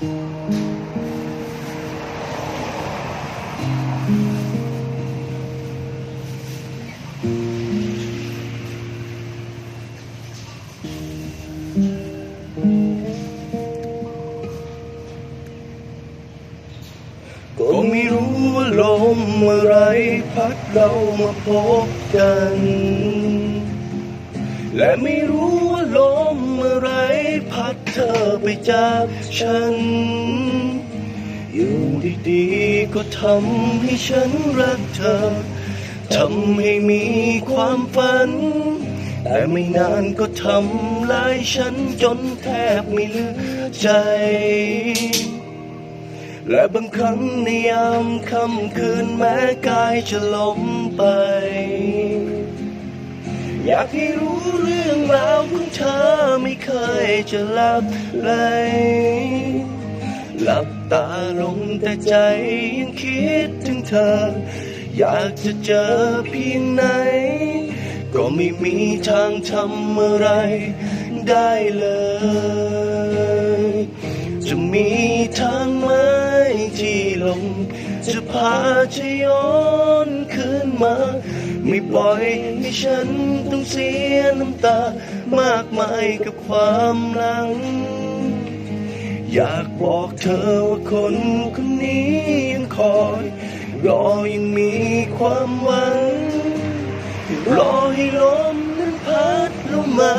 ก็ไม่รู้ว่าลมอะไรพัดเรามาพบกัน และไม่รู้ว่าลมอะไร ดเธอไปจากฉัน อยู่ดีๆก็ทำให้ฉันรักเธอ ทำให้มีความฝัน แต่ไม่นานก็ทำลายฉันจนแทบไม่เหลือใจ และบางครั้งในยามค่ำคืนแม้กายจะล้มไป อยากให้รู้เรื่อง ไม่เคยจะหลับไหลหลับตาลงแต่ใจยังคิดถึงเธอ อยากจะเจอเพียงไหน ก็ไม่มีทางทำอะไรได้เลย จะมีทางมี ลงจะพาจะย้อนคืนมา ไม่ปล่อยให้ฉันต้องเสียน้ำตา มากมายกับความหลัง อยากบอกเธอว่าคนคนนี้ยังคอย รอยังมีความหวัง รอให้ลมนั้นพัดลงมา